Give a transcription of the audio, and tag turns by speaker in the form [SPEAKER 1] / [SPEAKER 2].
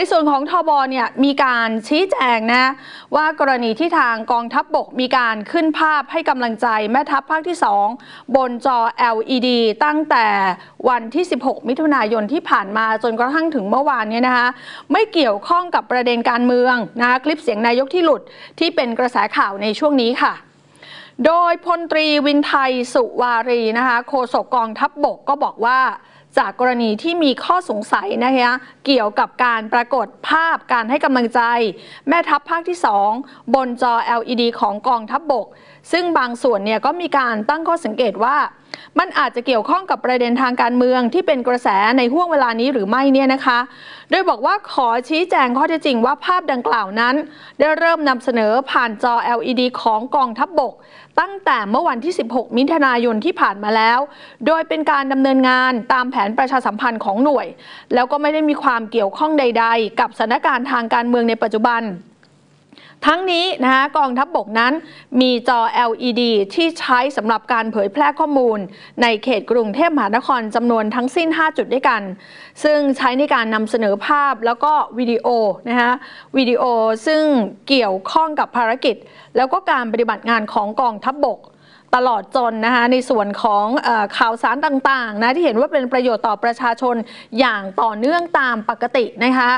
[SPEAKER 1] ในส่วนของทบเนี่ยมีการชี้แจงนะว่ากรณีที่ทางกองทัพบบกมีการขึ้นภาพให้กำลังใจแม่ทัพภาคที่ 2 บนจอ LED ตั้งแต่วันที่ 16 มิถุนายนที่ผ่านมาจนกระทั่งถึงเมื่อวานเนี้นะคะไม่เกี่ยวข้องกับประเด็นการเมืองนะคะคลิปเสียงนายกที่หลุดที่เป็นกระแสข่าวในช่วงนี้ค่ะโดยพลตรีวินไทยสุวารีนะคะโฆษกกองทัพบบกก็บอกว่า จากกรณีที่มีข้อสงสัยนะคะเกี่ยวกับการปรากฏภาพการให้กำลังใจ แม่ทัพภาคที่ 2 บนจอ LED ของกองทัพบบก ซึ่งบางส่วนเนี่ยก็มีการตั้งข้อสังเกตว่า มันอาจจะเกี่ยวข้องกับประเด็นทางการเมืองที่เป็นกระแสในห่วงเวลานี้หรือไม่เนี่ยนะคะ โดยบอกว่าขอชี้แจงข้อเท็จจริงว่าภาพดังกล่าวนั้น ได้เริ่มนำเสนอผ่านจอ LED ของกองทัพบบก ตั้งแต่เมื่อวันที่ 16 มิถุนายนที่ผ่านมาแล้ว โดยเป็นการดำเนินงานตามแผนประชาสัมพันธ์ของหน่วย แล้วก็ไม่ได้มีความเกี่ยวข้องใด ๆ กับสถานการณ์ทางการเมืองในปัจจุบัน ทั้งนี้นะคะกองทัพบบกนั้นมีจอ LED ที่ใช้สำหรับการเผยแพร่ข้อมูล ในเขตกรุงเทพมหานครจำนวนทั้งสิ้น 5 จุดด้วยกัน ซึ่งใช้ในการนำเสนอภาพแล้วก็วิดีโอนะคะวิดีโอซึ่งเกี่ยวข้องกับภารกิจ แล้วก็การปฏิบัติงานของกองทัพบบกตลอดจนนะคะในส่วนของอข่าวสารต่างๆนะที่เห็นว่าเป็นประโยชน์ต่อประชาชนอย่างต่อเนื่องตามปกตินะคะ